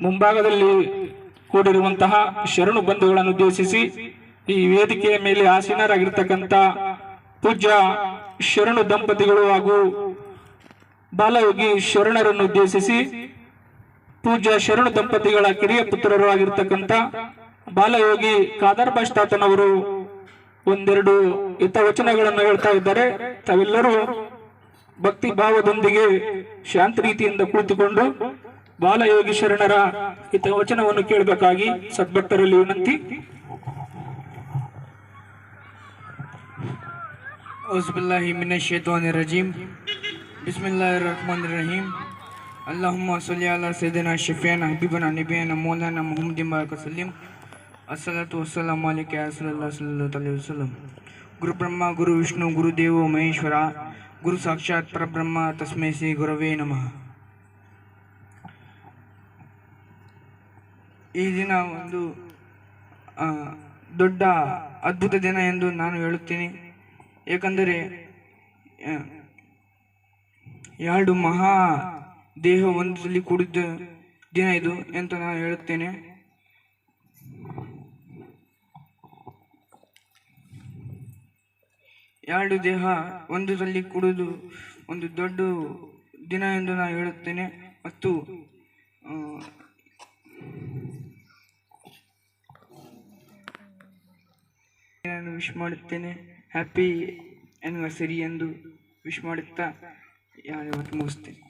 ಮುಂಭಾಗದಲ್ಲಿ ಕೂಡಿರುವಂತಹ ಶರಣು ಬಂಧುಗಳನ್ನು ಉದ್ದೇಶಿಸಿ ಈ ವೇದಿಕೆಯ ಮೇಲೆ ಆಸೀನರಾಗಿರ್ತಕ್ಕಂಥ ಪೂಜ್ಯ ಶರಣು ದಂಪತಿಗಳು ಹಾಗೂ ಬಾಲಯೋಗಿ ಶರಣರನ್ನು ಉದ್ದೇಶಿಸಿ ಪೂಜ್ಯ ಶರಣು ದಂಪತಿಗಳ ಕಿರಿಯ ಪುತ್ರರು ಆಗಿರ್ತಕ್ಕಂಥ ಬಾಲಯೋಗಿ ಕಾದರ್ ಬಾಷ್ತಾತನವರು ಒಂದೆರಡು ಹಿತವಚನಗಳನ್ನು ಹೇಳ್ತಾ ಇದ್ದಾರೆ. ತಾವೆಲ್ಲರೂ ಭಕ್ತಿ ಭಾವದೊಂದಿಗೆ ಶಾಂತ ರೀತಿಯಿಂದ ಕುಳಿತುಕೊಂಡು ಬಾಲಯೋಗಿ ಶರಣರ ಹಿತ ವಚನವನ್ನು ಕೇಳಬೇಕಾಗಿ ಸದ್ಭಕ್ತರಲ್ಲಿ ವಿನಂತಿ. रजीम बिस्मिल्लाहिर्रहमानिर्रहीम अल्लाहुम्मा सल्ली अला सय्यदिना शफीना हबीबना नबीना मौलाना मोहम्मद बारक वसल्लम अस्सलातु वस्सलामु अलैका या रसूलुल्लाह सल्लल्लाहु अलैहि गुरु ब्रह्मा गुरु विष्णु गुरु देवो महेश्वरा गुरु साक्षात परब्रह्म तस्मै श्री गुरवे नमः ಈ ದಿನ ಒಂದು ದೊಡ್ಡ ಅದ್ಭುತ ದಿನ ಎಂದು ನಾನು ಹೇಳುತ್ತೇನೆ. ಏಕೆಂದರೆ ಎರಡು ಮಹಾ ದೇಹ ಒಂದರಲ್ಲಿ ಕೂಡಿದ್ದ ದಿನ ಇದು ಅಂತ ನಾನು ಹೇಳುತ್ತೇನೆ. ಎರಡು ದೇಹ ಒಂದರಲ್ಲಿ ಕೂಡುವುದು ಒಂದು ದೊಡ್ಡ ದಿನ ಎಂದು ನಾನು ಹೇಳುತ್ತೇನೆ. ಮತ್ತು ನಾನು ವಿಶ್ ಮಾಡುತ್ತೇನೆ. ಹ್ಯಾಪಿ ಆ್ಯನಿವರ್ಸರಿ ಎಂದು ವಿಶ್ ಮಾಡುತ್ತಾ ಯಾ- ಇವತ್ತು ಮುಗಿಸ್ತೇನೆ.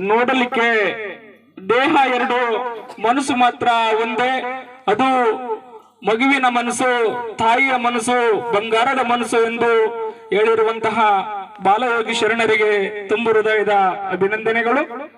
ನೋಡಲಿಕ್ಕೆ ದೇಹ ಎರಡು, ಮನಸ್ಸು ಮಾತ್ರ ಒಂದೇ. ಅದು ಮಗುವಿನ ಮನಸ್ಸು, ತಾಯಿಯ ಮನಸ್ಸು, ಬಂಗಾರದ ಮನಸ್ಸು ಎಂದು ಹೇಳಿರುವಂತಹ ಬಾಲಯೋಗಿ ಶರಣರಿಗೆ ತುಂಬು ಹೃದಯದ ಅಭಿನಂದನೆಗಳು.